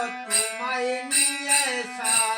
তোমায় নিয়ে সা